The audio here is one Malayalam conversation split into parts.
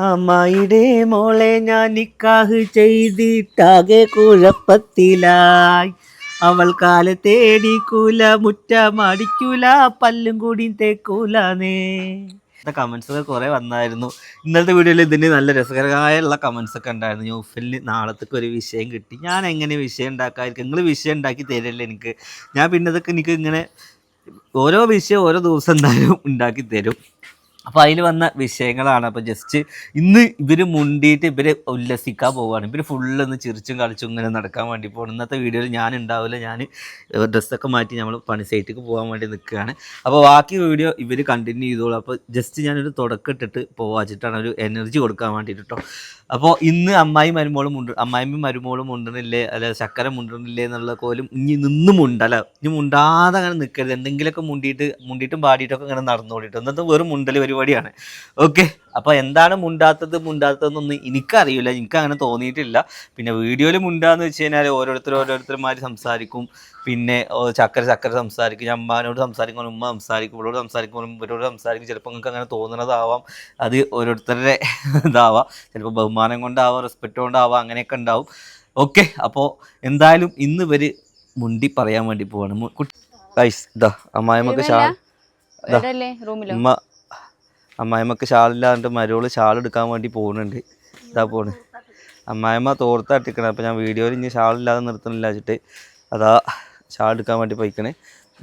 അമ്മായിടെ മോളെ ഞാൻ നിക്കാഹ് ചെയ്തിട്ടാകെ കുഴപ്പത്തിലായി. അവൾ കൂല മുറ്റ മുറ്റമടിക്കൂല പല്ലും കൂടി തേക്കൂലേ കമൻസ് ഒക്കെ കുറെ വന്നായിരുന്നു. ഇന്നത്തെ വീഡിയോയിൽ ഇതിന് നല്ല രസകരമായുള്ള കമൻസ് ഒക്കെ ഉണ്ടായിരുന്നു. ന്യൂഫിലിന് നാളത്തേക്ക് ഒരു വിഷയം കിട്ടി. ഞാൻ എങ്ങനെ വിഷയം ഉണ്ടാക്കാതിരിക്കും? നിങ്ങൾ വിഷയം ഉണ്ടാക്കി തരില്ലേ എനിക്ക്? ഞാൻ പിന്നെ ഇതൊക്കെ എനിക്ക് ഇങ്ങനെ ഓരോ വിഷയം ഓരോ ദിവസം എന്തായാലും ഉണ്ടാക്കി തരും. അപ്പോൾ അതിൽ വന്ന വിഷയങ്ങളാണ്. അപ്പോൾ ജസ്റ്റ് ഇന്ന് ഇവർ മുണ്ടിയിട്ട് ഇവരെ ഉല്ലസിക്കാൻ പോവുകയാണ്. ഇവർ ഫുള്ള് ഒന്ന് ചിരിച്ചും കളിച്ചും ഇങ്ങനെ നടക്കാൻ വേണ്ടി പോകണം ഇന്നത്തെ വീഡിയോയിൽ ഞാൻ ഉണ്ടാവില്ല. ഞാൻ ഡ്രസ്സൊക്കെ മാറ്റി നമ്മൾ പണി സൈറ്റിലേക്ക് പോകാൻ വേണ്ടി നിൽക്കുകയാണ്. അപ്പോൾ ബാക്കി വീഡിയോ ഇവർ കണ്ടിന്യൂ ചെയ്തോളൂ. അപ്പോൾ ജസ്റ്റ് ഞാനൊരു തുടക്കം ഇട്ടിട്ട് പോവാച്ചിട്ടാണ് ഒരു എനർജി കൊടുക്കാൻ വേണ്ടിയിട്ട് കേട്ടോ അപ്പോൾ ഇന്ന് അമ്മായി മരുമോളും ഉണ്ട് അമ്മായിമ്മയും മരുമോളും ഉണ്ടെന്നില്ലേ അല്ല ശക്കര മുണ്ടണില്ലേ എന്നുള്ള കോലും ഇനി നിന്ന് മുണ്ടല്ല ഇനി മുണ്ടാതെ അങ്ങനെ നിൽക്കരുത് എന്തെങ്കിലുമൊക്കെ മുണ്ടിയിട്ട് മുണ്ടിയിട്ടും പാടിയിട്ടൊക്കെ ഇങ്ങനെ നടന്നോളിട്ടോ. എന്നിട്ട് വെറും മുണ്ടൽ പരിപാടിയാണ്. ഓക്കെ അപ്പോൾ എന്താണ് മുണ്ടാത്തത്? മുണ്ടാത്തതെന്നൊന്നും എനിക്കറിയില്ല എനിക്ക് അങ്ങനെ തോന്നിയിട്ടില്ല. പിന്നെ വീഡിയോയിൽ മുണ്ടാന്ന് വെച്ച് കഴിഞ്ഞാൽ ഓരോരുത്തർ ഓരോരുത്തർമാർ സംസാരിക്കും. പിന്നെ ചക്കര ചക്കര സംസാരിക്കും ഞാൻ അമ്മാനോട് സംസാരിക്കുമ്പോൾ ഉമ്മ സംസാരിക്കും ഇവളോട് സംസാരിക്കും ഇവരോട് സംസാരിക്കും. ചിലപ്പോൾ നിങ്ങൾക്ക് അങ്ങനെ തോന്നുന്നതാവാം അത് ഓരോരുത്തരുടെ ഇതാവാം. ചിലപ്പോൾ ബഹുമാനം കൊണ്ടാവാം റെസ്പെക്റ്റ് കൊണ്ടാവാം അങ്ങനെയൊക്കെ ഉണ്ടാവും. ഓക്കെ അപ്പോൾ എന്തായാലും ഇന്ന് ഇവർ മുണ്ടി പറയാൻ വേണ്ടി പോവാണ്. ഗൈസ് ഇതാ അമ്മായിമ്മക്ക് ഷാൾ ഉമ്മ അമ്മായിമ്മക്ക് ഷാളില്ലാണ്ട് മരോൾ ഷാൾ എടുക്കാൻ വേണ്ടി പോകുന്നുണ്ട് ഇതാ പോണ്. അമ്മായിമ്മ തോർത്തട്ടിക്കണം അപ്പം ഞാൻ വീഡിയോയിൽ ഇനി ഷാളില്ലാതെ നിർത്തണില്ല വെച്ചിട്ട്. അതാ ഷാൾ എടുക്കാൻ വേണ്ടി പോയിക്കണേ.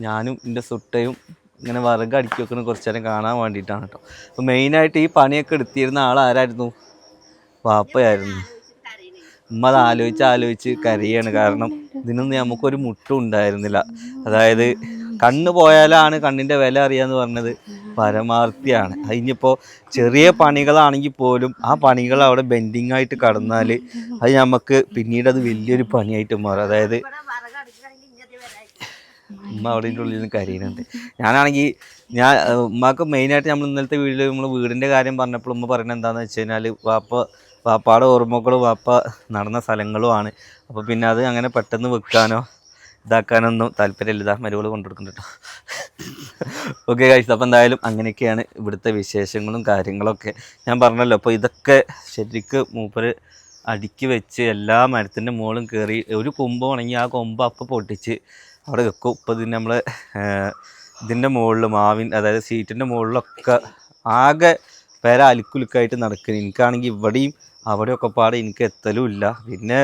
ഞാനും എന്റെ സുട്ടയും ഇങ്ങനെ വിറക് അടുക്കി വെക്കണ കുറച്ച് നേരം കാണാൻ വേണ്ടിയിട്ടാണ് കേട്ടോ അപ്പോൾ മെയിനായിട്ട് ഈ പണിയൊക്കെ എടുത്തിരുന്ന ആൾ ആരായിരുന്നു? വാപ്പയായിരുന്നു. ഉമ്മ അത് ആലോചിച്ച് ആലോചിച്ച് കരയാണ്. കാരണം ഇതിനൊന്നും നമുക്കൊരു മുട്ടും ഉണ്ടായിരുന്നില്ല. അതായത് കണ്ണ് പോയാലാണ് കണ്ണിന്റെ വില അറിയാന്ന് പറഞ്ഞത് പരമാർത്ഥിയാണ്. അതിനിപ്പോൾ ചെറിയ പണികളാണെങ്കിൽ പോലും ആ പണികൾ അവിടെ ബെൻഡിങ് ആയിട്ട് കടന്നാൽ അത് നമുക്ക് പിന്നീട് അത് വലിയൊരു പണിയായിട്ട് മാറും. അതായത് ഉമ്മ അവിടെ ഉള്ളിൽ നിന്ന് കരയുന്നുണ്ട്. ഞാനാണെങ്കിൽ ഞാൻ ഉമ്മക്ക് മെയിനായിട്ട് നമ്മൾ ഇന്നലത്തെ വീട്ടിൽ നമ്മൾ വീടിന്റെ കാര്യം പറഞ്ഞപ്പോൾ ഉമ്മ പറയുന്നത് എന്താണെന്ന് വെച്ച് കഴിഞ്ഞാൽ വാപ്പ വാപ്പാടെ ഓർമ്മകളും വാപ്പ നടന്ന സ്ഥലങ്ങളുമാണ് അപ്പോൾ പിന്നെ അത് അങ്ങനെ പെട്ടെന്ന് വെക്കാനോ ഇതാക്കാനൊന്നും താല്പര്യമില്ല. ഇതാ മരുകൾ കൊണ്ടുകൊടുക്കുന്നുണ്ട് കേട്ടോ ഓക്കെ കഴിച്ചു അപ്പോൾ എന്തായാലും അങ്ങനെയൊക്കെയാണ് ഇവിടുത്തെ വിശേഷങ്ങളും കാര്യങ്ങളൊക്കെ. ഞാൻ പറഞ്ഞല്ലോ അപ്പോൾ ഇതൊക്കെ ശരിക്ക് മൂപ്പര് അടുക്കി വെച്ച് എല്ലാ മരത്തിന്റെ മുകളും കയറി ഒരു കൊമ്പ് ഉണങ്ങി ആ കൊമ്പ് അപ്പം പൊട്ടിച്ച് അവിടെ വെക്കും. ഇപ്പോൾ ഇതിന് നമ്മൾ ഇതിന്റെ മുകളിൽ മാവിൻ അതായത് സീറ്റിന്റെ മുകളിലൊക്കെ ആകെ പേര അലുക്കുലുക്കായിട്ട് നടക്കുന്നു എനിക്കാണെങ്കിൽ ഇവിടെയും അവിടെയൊക്കെ പാടെ എനിക്ക് എത്തലുമില്ല പിന്നെ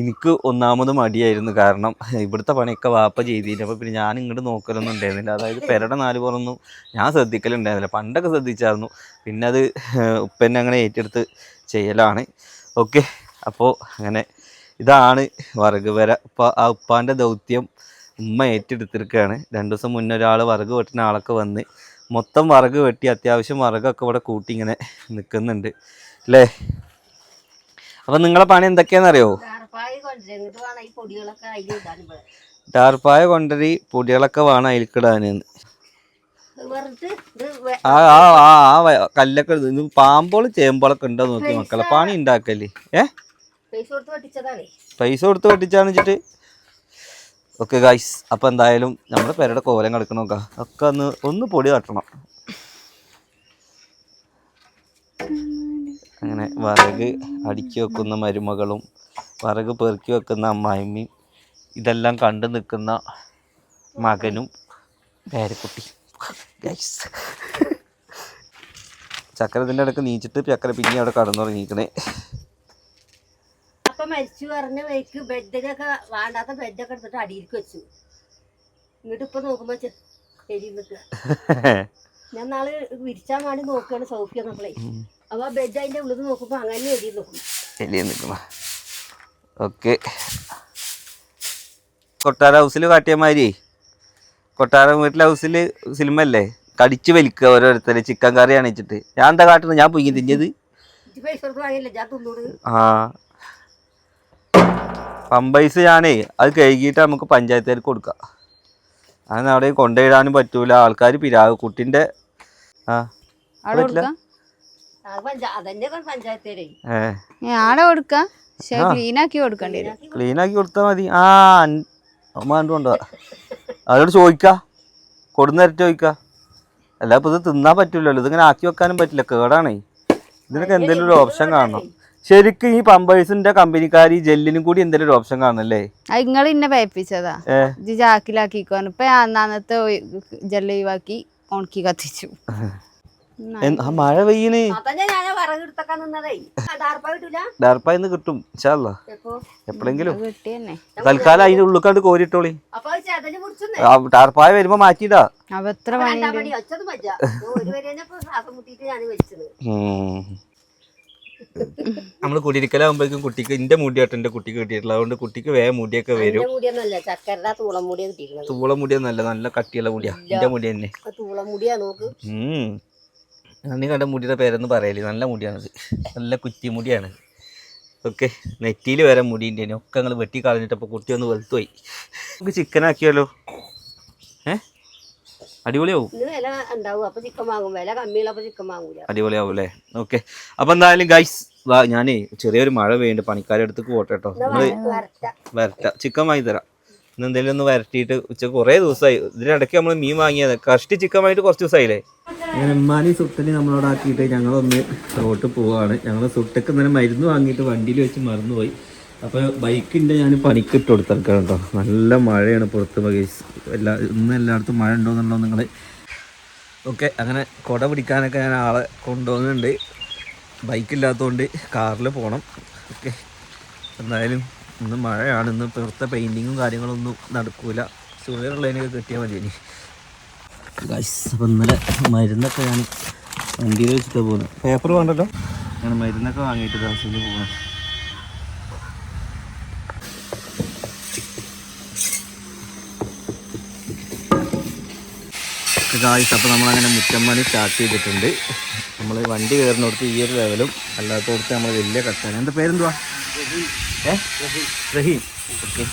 എനിക്ക് ഒന്നാമത് മടിയായിരുന്നു. കാരണം ഇവിടുത്തെ പണിയൊക്കെ വാപ്പ ചെയ്തിരുന്നു അപ്പോൾ പിന്നെ ഞാൻ ഇങ്ങോട്ട് നോക്കലൊന്നും ഉണ്ടായിരുന്നില്ല. അതായത് പെരയുടെ നാല് പുറമൊന്നും ഞാൻ ശ്രദ്ധിക്കലുണ്ടായിരുന്നില്ല. പണ്ടൊക്കെ ശ്രദ്ധിച്ചായിരുന്നു. പിന്നെ അത് ഉപ്പന്നെ അങ്ങനെ ഏറ്റെടുത്ത് ചെയ്യലാണ്. ഓക്കെ. അപ്പോൾ അങ്ങനെ ഇതാണ് വറക് വര ഇപ്പോൾ ആ ഉപ്പാന്റെ ദൗത്യം. ഉമ്മ ഏറ്റെടുത്തിരിക്കുകയാണ്. രണ്ട് ദിവസം മുന്നേ ഒരാൾ വറക് വെട്ടുന്ന ആളൊക്കെ വന്ന് മൊത്തം വറക് വെട്ടി അത്യാവശ്യം വറകൊക്കെ ഇവിടെ കൂട്ടി ഇങ്ങനെ നിൽക്കുന്നുണ്ട്. അല്ലേ? അപ്പം നിങ്ങളെ പണി എന്തൊക്കെയാണെന്നറിയോ? ടാർപ്പായ കൊണ്ടരി പൊടികളൊക്കെ വേണം അതിൽക്കിടാൻ ആ ആ ആ ആ കല്ലൊക്കെ ഇത് പാമ്പോളും ചേമ്പോളൊക്കെ ഉണ്ടോ നോക്കി മക്കളെ. പണി ഉണ്ടാക്കല്ലേ ഏ? പൈസ കൊടുത്ത് വെട്ടിച്ചതാണേ. പൈസ വെച്ചിട്ട് ഓക്കെ ഗായ്സ് അപ്പോൾ എന്തായാലും നമ്മുടെ പേരുടെ കോലം നോക്കാം. ഒക്കെ ഒന്ന് ഒന്ന് പൊടി തട്ടണം. അങ്ങനെ വിറക് അടുക്കി വെക്കുന്ന മരുമകളും വിറക് പെറുക്കി വെക്കുന്ന അമ്മായിമ്മയും ഇതെല്ലാം കണ്ടു നിൽക്കുന്ന മകനും പേരക്കുട്ടി. ഗൈസ് ചക്കര ഇതിന്റെ ഇടയ്ക്ക് നീച്ചിട്ട് ചക്കര പിന്നെ അവിടെ കടന്നുറങ്ങിക്കണേ അപ്പൊ മരിച്ചു പറഞ്ഞ വഴിക്ക് ബെഡിനൊക്കെ വേണ്ടാത്ത ബെഡൊക്കെ എടുത്തിട്ട് അടിയിലേക്ക് വെച്ചു. എന്നിട്ട് ഇപ്പൊ നോക്കുമ്പോ ശരി നിൽക്കുക ഞാൻ നാളെ വിരിച്ചാൻ വേണ്ടി നോക്കുകയാണ് സൗഫിയ നമ്മളെ. അപ്പൊ ആ ബെഡ് അതിന്റെ ഉള്ളത് നോക്കുമ്പോ അങ്ങനെ എഴുതി നോക്കും നിൽക്കണം ഓക്കെ. കൊട്ടാര ഹൗസിൽ കാട്ടിയ മാതിരി. കൊട്ടാരം വീട്ടിലെ ഹൗസിൽ സിനിമ അല്ലേ കടിച്ചു വലിക്കുക ഓരോരുത്തരെ ചിക്കൻ കറി അണിച്ചിട്ട്. ഞാൻ എന്താ കാട്ടുന്നത്? ഞാൻ പൊങ്ങി തിഞ്ഞത് ആ. പമ്പൈസ് ഞാനേ അത് കഴുകിയിട്ട് നമുക്ക് പഞ്ചായത്തുകാർക്ക് കൊടുക്കാം. അങ്ങനെ അവിടെ കൊണ്ടുപോയിടാനും പറ്റൂല. ആൾക്കാർ പിരാവ് കുട്ടിന്റെ ആ കൊടുത്താ പറ്റില്ല. അതന്നെ ആടെ കൊടുക്കാം? ക്ലീൻ ആക്കി കൊടുക്കേണ്ടി ക്ലീൻ ആക്കി കൊടുത്താൽ മതി. ആ അമ്മ കൊണ്ടുപോവാ അതോട് ചോദിക്ക? കൊടുന്നേരട്ട് ചോദിക്ക. അല്ല ഇപ്പൊ ഇത് തിന്നാൻ പറ്റൂലല്ലോ. ഇതിങ്ങനെ ആക്കി വെക്കാനും പറ്റില്ല. കേടാണേ. ഇതിനൊക്കെ എന്തെങ്കിലും ഒരു ഓപ്ഷൻ കാണണം. ശരിക്കും ഈ പമ്പേഴ്സിന്റെ കമ്പനിക്കാർ ഈ ജെല്ലിനും കൂടി എന്തെങ്കിലും ഒരു ഓപ്ഷൻ കാണുന്നല്ലേ? നിങ്ങൾ ഇന്നെ പേപ്പിച്ചതാ. ഏ? ഇത് ചാക്കിലാക്കിക്കോന്ന് ഇപ്പൊ അന്നത്തെ ജെല്ല് ഒഴിവാക്കി ഉണക്കി കത്തിച്ചു. മഴ പെയ്യണ്. ഡാർപ്പായിന്ന് കിട്ടും എപ്പോഴെങ്കിലും കിട്ടി തന്നെ. തൽക്കാലം അതിന്റെ ഉള്ളിക്കാണ്ട് കോരിട്ടോളി. ടാർപ്പായ വരുമ്പോ മാറ്റിയിടാ. അപ്പൊ എത്ര നമ്മൾ കുടിയിരിക്കലാകുമ്പോഴേക്കും കുട്ടിക്ക് എന്റെ മുടിയായിട്ട് എന്റെ കുട്ടിക്ക് കിട്ടിയിട്ടുള്ള അതുകൊണ്ട് കുട്ടിക്ക് വേഗം മുടിയൊക്കെ വരും. മുടിയൊന്നല്ല ചക്കരയുടെ മുടിയ നല്ല നല്ല കട്ടിയുള്ള മുടിയാ. എന്റെ മുടി തന്നെ. ആ നോക്ക്. ഉം. കണ്ട മുടിയുടെ പേരൊന്നും പറയൽ നല്ല മുടിയാണത് നല്ല കുറ്റി മുടിയാണ്. ഓക്കെ നെറ്റിയിൽ വരെ മുടിന്റെ ഒക്കെ ഞങ്ങൾ വെട്ടി കളഞ്ഞിട്ടപ്പോൾ കുട്ടി ഒന്ന് വെളുത്തുപോയി. നമുക്ക് ചിക്കൻ ഏഹ് അടിപൊളിയാവും. ഇന്ന് വില ഉണ്ടാവും. അപ്പൊ ചിക്കൻ വാങ്ങും. വില കമ്മിയുള്ളപ്പോ ചിക്കൻ വാങ്ങൂല. അടിപൊളിയാവും അല്ലേ ഓക്കെ അപ്പൊ എന്തായാലും ഗൈസ് ഞാനേ ചെറിയൊരു മഴ പെയ്യുന്നുണ്ട്. പണിക്കാരുടെ അടുത്തേക്ക് പോട്ടെ കേട്ടോ വരട്ട ചിക്കൻ വാങ്ങി തരാം. ഇന്ന് എന്തെങ്കിലും ഒന്ന് വരട്ടിട്ട് ഉച്ച കുറേ ദിവസമായി ഇതിനിടയ്ക്ക് നമ്മൾ മീൻ വാങ്ങിയത്. കഷ്ടി ചിക്കൻ വാങ്ങിയിട്ട് കുറച്ച് ദിവസമായില്ലേ എമ്മാനി സുട്ടന് നമ്മളോട് ആക്കിയിട്ട് ഞങ്ങളൊന്ന് റോട്ട് പോവാണ്. ഞങ്ങൾ സുട്ടക്ക് ഇന്നലെ മരുന്ന് വാങ്ങിയിട്ട് വണ്ടിയിൽ വെച്ച് മറന്നുപോയി. അപ്പോൾ ബൈക്കിന്റെ ഞാൻ പണിക്കിട്ട് കൊടുത്തിരിക്കണം കേട്ടോ. നല്ല മഴയാണ് പുറത്ത് ഗൈസ് എല്ലാ ഇന്ന് എല്ലായിടത്തും മഴ ഉണ്ടോ എന്നുള്ളത് നിങ്ങൾ ഓക്കെ അങ്ങനെ കുട പിടിക്കാനൊക്കെ ഞാൻ ആളെ കൊണ്ടുപോകുന്നുണ്ട് ബൈക്കില്ലാത്തതുകൊണ്ട് കാറിൽ പോകണം ഓക്കെ. എന്തായാലും ഇന്ന് മഴയാണ്. ഇന്ന് പുറത്തെ പെയിന്റിങ്ങും കാര്യങ്ങളൊന്നും നടക്കൂല. സൂര്യനുള്ളതിനൊക്കെ കിട്ടിയാൽ മതി ഇനി. ഗൈസ് അപ്പോൾ ഇന്നലെ മരുന്നൊക്കെ ഞാൻ വണ്ടിയിൽ വെച്ചിട്ട് പോകുന്നത് പേപ്പർ വേണ്ടല്ലോ? ഞാൻ മരുന്നൊക്കെ വാങ്ങിയിട്ട് ദിവസത്തിൽ പോകണം ഗായ്സ് അപ്പോൾ നമ്മളങ്ങനെ മുറ്റമ്പണി സ്റ്റാർട്ട് ചെയ്തിട്ടുണ്ട്. നമ്മൾ വണ്ടി കയറുന്നിടത്ത് ഈ ഒരു ലെവലും അല്ലാത്തടത്ത് നമ്മൾ വലിയ കട്ടാണ് എന്റെ പേരെന്തുവാ? ഏ? റഹീം. ഓക്കെ.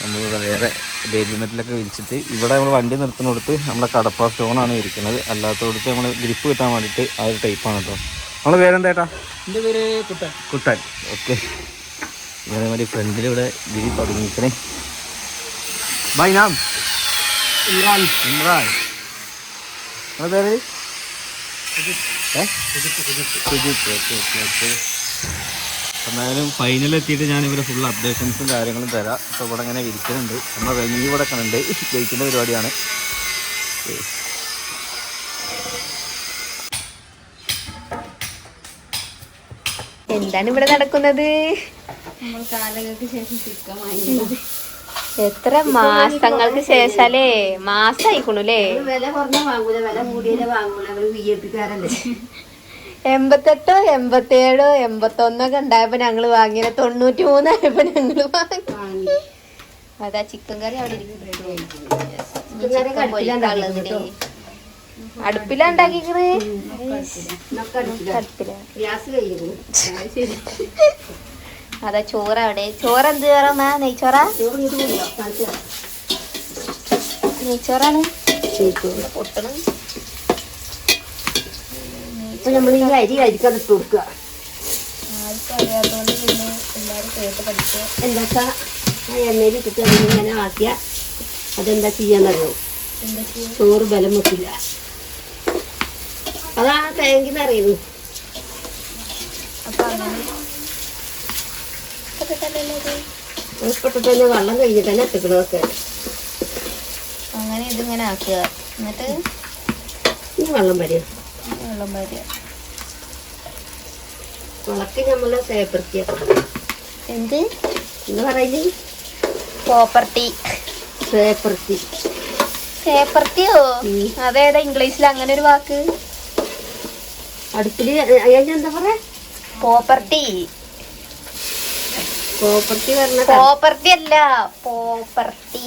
നമ്മളിവിടെ വേറെ ബേബി മെറ്റലൊക്കെ വിരിച്ചിട്ട് ഇവിടെ നമ്മൾ വണ്ടി നിർത്തുന്നിടത്ത് നമ്മുടെ കടപ്പ സ്റ്റോണാണ് ഇരിക്കുന്നത് അല്ലാത്തടത്ത് നമ്മൾ ഗ്രിപ്പ് കിട്ടാൻ വേണ്ടിയിട്ട് ആ ഒരു ടൈപ്പാണ് കേട്ടോ നമ്മളെ പേരെന്താ ഏട്ടാ? എന്റെ പേര് കുട്ടൻ. കുട്ടൻ. ഓക്കെ. ഇതേമാതിരി ഫ്രണ്ടിൽ ഇവിടെ വിരി തുടങ്ങിയിരിക്കണേ. ബൈ നാം ഇമ്രാൻ. ഇമ്രാൻ. നിങ്ങളുടെ പേര് ഫൈനൽ എത്തിയിട്ട് ഞാൻ ഇവരെ ഫുൾ അപ്ഡേഷൻസും കാര്യങ്ങളും തരാം. അപ്പോൾ ഇവിടെ ഇങ്ങനെ വിരിക്കുന്നുണ്ട് നമ്മൾ വെങ്ങി ഇവിടെ കണ്ടുണ്ട് ജയിക്കുന്ന പരിപാടിയാണ്. എന്താണ് ഇവിടെ നടക്കുന്നത്? നമ്മൾ കാലങ്ങൾക്ക് ശേഷം ചിക്കൻ എത്ര മാസങ്ങൾക്ക് ശേഷല്ലേ മാസായിക്കണുല്ലേ എൺപത്തെട്ടോ എൺപത്തേഴോ എൺപത്തൊന്നൊക്കെ ഉണ്ടായപ്പോ ഞങ്ങൾ വാങ്ങിയ തൊണ്ണൂറ്റി മൂന്നായപ്പോ ഞങ്ങൾ വാങ്ങി അതാ ചിക്കൻ കറി അവിടെ അടുപ്പിലാ ഉണ്ടാക്കിക്കണ് അതാ ചോറ് അവിടെ ചോറ് എന്ത് ചോറമ്മ? നെയ്ച്ചോറാ? നെയ്ച്ചോറാണ്. പൊട്ടണം. ഇപ്പൊ നമ്മൾ ഈ അരി അരിക്കാൻ ഇട്ട് കൊടുക്കുക എന്താ ആ എണ്ണയിൽ ഇട്ടിട്ട് ഇങ്ങനെ ആക്കിയ അതെന്താ ചെയ്യാന്നറിയോ? ചോറ് ബലം വെക്കില്ല. അതാ തേങ്കിന്ന് അറിയുന്നു തന്നെ വെള്ളം കഴിഞ്ഞിട്ട് തന്നെ എത്തിക്കണമൊക്കെ അങ്ങനെ ഇതിങ്ങനെ ആക്കുക. എന്നിട്ട് ഇനി വെള്ളം വരിക. വെള്ളം വരിക. വിളക്ക് നമ്മൾ സേപ്പർത്തിയ എന്ത്? എന്ന് പറയുന്നത് പ്രോപ്പർട്ടി സേപ്പർത്തി പേപ്പർത്തിയോ? അതേതാ ഇംഗ്ലീഷിൽ അങ്ങനെ ഒരു വാക്ക്? അടുപ്പിൽ അതിന് എന്താ പറയാ? പ്രോപ്പർട്ടി പ്രോപ്പർട്ടി പറഞ്ഞ പ്രോപ്പർട്ടി അല്ല പ്രോപ്പർട്ടി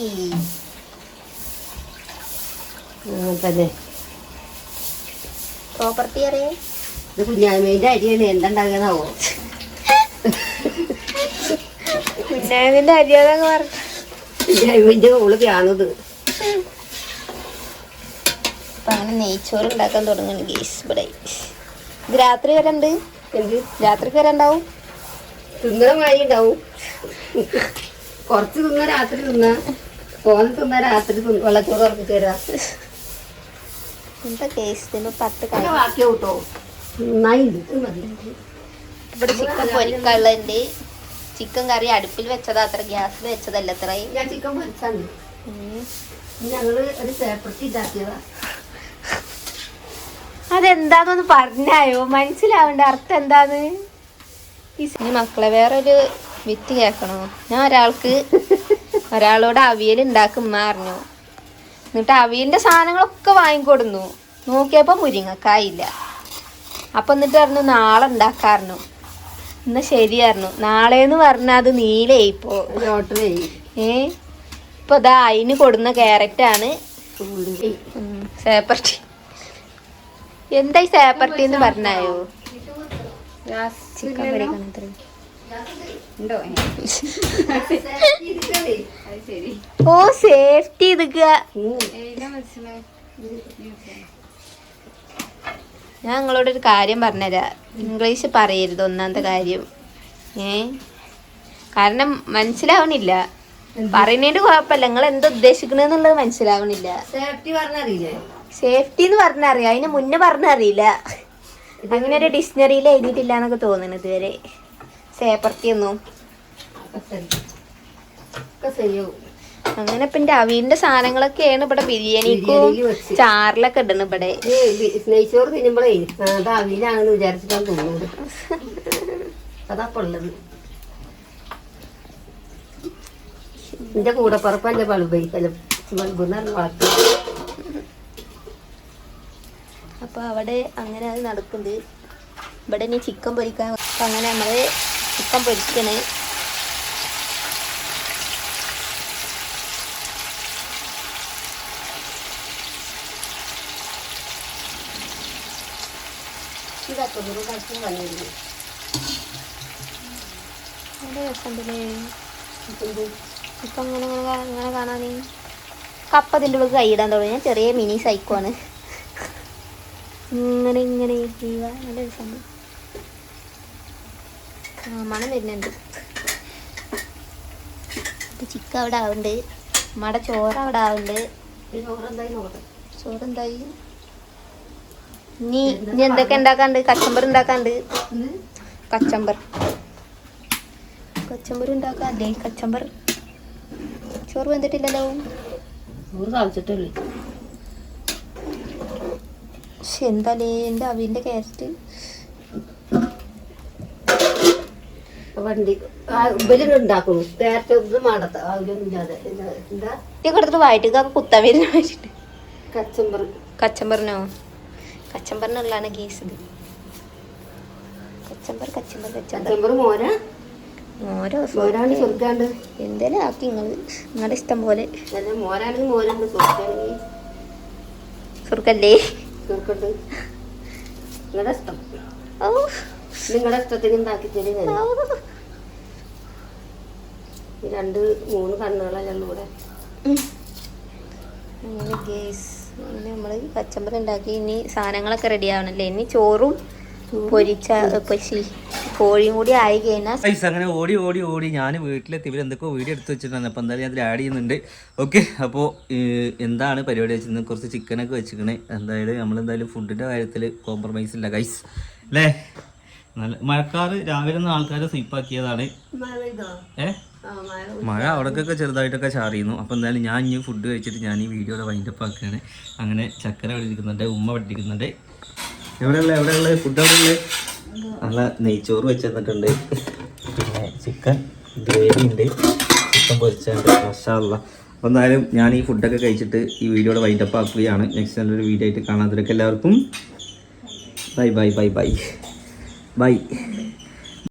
അങ്ങനെ തന്നെ പ്രോപ്പർട്ടി അറിയാം ഇത് കുഞ്ഞാമേന്റെ അരിയാണ് എന്തുണ്ടാകുന്നാവോ കുഞ്ഞാവിന്റെ അരിയാതങ്ങ് പറഞ്ഞു കുഞ്ഞാമേന്റെ ഓൾ കാണുന്നത്. അപ്പൊ അങ്ങനെ നെയ്ച്ചോറ് ഉണ്ടാക്കാൻ തുടങ്ങുന്നു ഗേസ് ഇവിടെ. ഇത് രാത്രി വരെ ഉണ്ട്? രാത്രിക്ക് വരെ ഉണ്ടാവും? തിന്നണ മാതിരി ഉണ്ടാവും കുറച്ച് തിന്ന രാത്രി തിന്ന. തോനെ തിന്ന രാത്രി വെള്ളത്തോട് വെള്ളച്ചോറ് ഉറക്കി തരാ. പത്ത് ബാക്കി കൂട്ടോ ഇവിടെ ചിക്കൻ പൊരിക്കാനുള്ളതുണ്ട് ചിക്കൻ കറി അടുപ്പിൽ വെച്ചതാ. അത്ര ഗ്യാസിൽ വെച്ചതല്ല അത്ര. ഞാൻ ചിക്കൻ പൊരിച്ചാണ്. ഞങ്ങൾ ഒരു സേപ്പറേറ്റ് ഇതാക്കിയതാ. അതെന്താന്നൊന്ന് പറഞ്ഞായോ? മനസ്സിലാവണ്ട. അർത്ഥം എന്താന്ന്? ഇനി മക്കളെ വേറൊരു വിറ്റ് കേൾക്കണോ? ഞാൻ ഒരാൾക്ക് ഒരാളോട് അവിയൽ ഉണ്ടാക്കും മാറിഞ്ഞു അറിഞ്ഞു. എന്നിട്ട് അവിയലിന്റെ സാധനങ്ങളൊക്കെ വാങ്ങിക്കൊടുന്നു. നോക്കിയപ്പോ മുരിങ്ങക്കായില്ല. അപ്പൊ എന്നിട്ട് പറഞ്ഞു നാളെ ഉണ്ടാക്കാറുന്നു എന്നാ ശരിയായിരുന്നു. നാളെന്ന് പറഞ്ഞാൽ അത് നീലേ ഇപ്പോ ഏ? ഇപ്പൊ ഇതാ അതിന് കൊടുന്ന ക്യാരറ്റാണ്. ആണ് സേപ്പർട്ടി എന്തായി സേപ്പർട്ടി എന്ന് പറഞ്ഞായോ? ചിക്കൻ പൊരിക്കണം. ഓ സേഫ്റ്റി ഇതൊക്കെ ഞാൻ നിങ്ങളോട് ഒരു കാര്യം പറഞ്ഞുതരാം. ഇംഗ്ലീഷ് പറയരുത് ഒന്നാമത്തെ കാര്യം. ഏ? കാരണം മനസ്സിലാവണില്ല. പറയുന്നതിന്റെ കുഴപ്പമില്ല. നിങ്ങൾ എന്താ ഉദ്ദേശിക്കണെന്നുള്ളത് മനസ്സിലാവണില്ല. സേഫ്റ്റി പറഞ്ഞറിയില്ലേ? സേഫ്റ്റി എന്ന് പറഞ്ഞറിയാം. അതിന് മുന്നേ പറഞ്ഞറിയില്ല. അങ്ങനെ ഒരു ഡിക്ഷണറിയിൽ എഴുതിയിട്ടില്ല എന്നൊക്കെ തോന്നുന്നു ഇതുവരെ. സേപ്പർത്തി ഒന്നും അങ്ങനെ പിന്നെ അവീന്റെ സാധനങ്ങളൊക്കെയാണ് ഇവിടെ ബിരിയാണിക്കും. ചാറിലൊക്കെ ഇടണം ഇവിടെ. നെയ്ച്ചോറ് തിന്നുമ്പോഴേ അത് അവീനാണെന്ന് വിചാരിച്ചിട്ടാണ് തോന്നുന്നത്. അതപ്പൊ ഉള്ളത്. എന്റെ കൂടെ പറപ്പന്റെ ബൾബ് ബൾബ് എന്നാണ് വളർത്തി അപ്പൊ അവിടെ അങ്ങനെ അത് നടക്കുന്നുണ്ട്. ഇവിടെ ഇനി ചിക്കൻ പൊരിക്കാൻ അപ്പം അങ്ങനെ നമ്മൾ ചിക്കൻ പൊരിക്കണ്. ഇതൊക്കെ ഒരു കളിച്ചും വന്നിരുന്നു നല്ല രസമുണ്ടല്ലേ? ഇപ്പൊ അങ്ങനെ ഇങ്ങനെ ഇങ്ങനെ കാണാൻ കപ്പ അതിന്റെ കൈ ഇടാൻ തുടങ്ങി. ഞാൻ ചെറിയ മിനി സൈക്കോ ആണ്. ഇങ്ങനെ ഇങ്ങനെ ചെയ്യുക. നല്ല മണം വരുന്നുണ്ട്. ചിക്ക അവിടെ ആവുന്നുണ്ട്. മട ചോറ് അവിടെ ആവുന്നുണ്ട്. ചോറെന്തായി? നീ ഇനി എന്തൊക്കെ ഉണ്ടാക്കാണ്ട്? കച്ചമ്പർ ഉണ്ടാക്കാണ്ട്. കച്ചമ്പർ. കച്ചമ്പർ ഉണ്ടാക്കാല്ലേ കച്ചമ്പർ. ചോറ് വന്നിട്ടില്ലല്ലോ ചോറ് തളിച്ചിട്ടുള്ളൂ പക്ഷെ എന്താലേ എന്റെ അവിന്റെ ക്യാരറ്റ് വണ്ടി ഉണ്ടാക്കുന്നു എന്താ എന്താ? എടുത്തിട്ട് വയറ്റിക്കൊക്കെ കുത്താൻ വരുന്ന വെച്ചിട്ട് കച്ചമ്പർ കച്ചമ്പറിനോ? കച്ചമ്പറിനുള്ളതാണ് കേസ് ഇത്. കച്ചമ്പർ കച്ചമ്പർ കച്ചമ്പർ. മോര? മോരോ മോരാണ് എന്തേലും ആക്കി നിങ്ങൾ നിങ്ങളുടെ ഇഷ്ടം പോലെ. മോരാണെങ്കിൽ മോരാണ് ചെറുക്കാണെങ്കിൽ ചെറുക്കുണ്ട് നിങ്ങളുടെ ഇഷ്ടം. നിങ്ങളുടെ ഇഷ്ടത്തിന് ഉണ്ടാക്കി തരും ഈ രണ്ട് മൂന്ന് കണ്ണുകളല്ലേ ഇവിടെ അങ്ങനെ ഗേസ് അങ്ങനെ നമ്മൾ കച്ചമ്പർ ഉണ്ടാക്കി. ഇനി സാധനങ്ങളൊക്കെ റെഡി ആവണല്ലേ? ഇനി ചോറും പൊരിച്ച. പൊരിച്ച്. കോഴിയും കൂടി ആയി കഴിഞ്ഞാൽ അങ്ങനെ ഓടി ഓടി ഓടി. ഞാൻ വീട്ടിലെത്തി. ഇവർ എന്തൊക്കെയോ വീഡിയോ എടുത്ത് വെച്ചിട്ടുണ്ട്. അപ്പോൾ എന്തായാലും ഞാൻ അതിൽ ആഡ് ചെയ്യുന്നുണ്ട്. ഓക്കെ അപ്പോൾ എന്താണ് പരിപാടി വെച്ചത്? കുറച്ച് ചിക്കനൊക്കെ വെച്ചിരിക്കണേ എന്തായാലും നമ്മളെന്തായാലും ഫുഡിന്റെ കാര്യത്തിൽ കോംപ്രമൈസ് ഇല്ല ഗൈസ് അല്ലേ നല്ല മഴക്കാറ് രാവിലെ ഒന്നും ആൾക്കാരെ സ്വീപ്പാക്കിയതാണ് ഏ? മഴ അവിടേക്കൊക്കെ ചെറുതായിട്ടൊക്കെ ചാറിയുന്നു അപ്പോൾ എന്തായാലും ഞാൻ ഇനി ഫുഡ് കഴിച്ചിട്ട് ഞാൻ ഈ വീഡിയോയുടെ വൈൻഡപ്പ് ആക്കുകയാണ്. അങ്ങനെ ചക്കര ഇരിക്കുന്നുണ്ട് ഉമ്മ പഠിക്കുന്നുണ്ട് എവിടെയുള്ള എവിടെയുള്ള? ഫുഡ് എവിടെയുള്ള? നല്ല നെയ്ച്ചോറ് വെച്ച് തന്നിട്ടുണ്ട് പിന്നെ ചിക്കൻ ഗ്രേവി ഉണ്ട്. ചിക്കൻ പൊരിച്ചുണ്ട് മസാല അപ്പോൾ എന്തായാലും ഞാൻ ഈ ഫുഡൊക്കെ കഴിച്ചിട്ട് ഈ വീഡിയോയുടെ വൈൻഡപ്പ് ആക്കുകയാണ്. നെക്സ്റ്റ് നല്ലൊരു വീഡിയോ ആയിട്ട് കാണാത്തവരൊക്കെ എല്ലാവർക്കും bye bye bye bye bye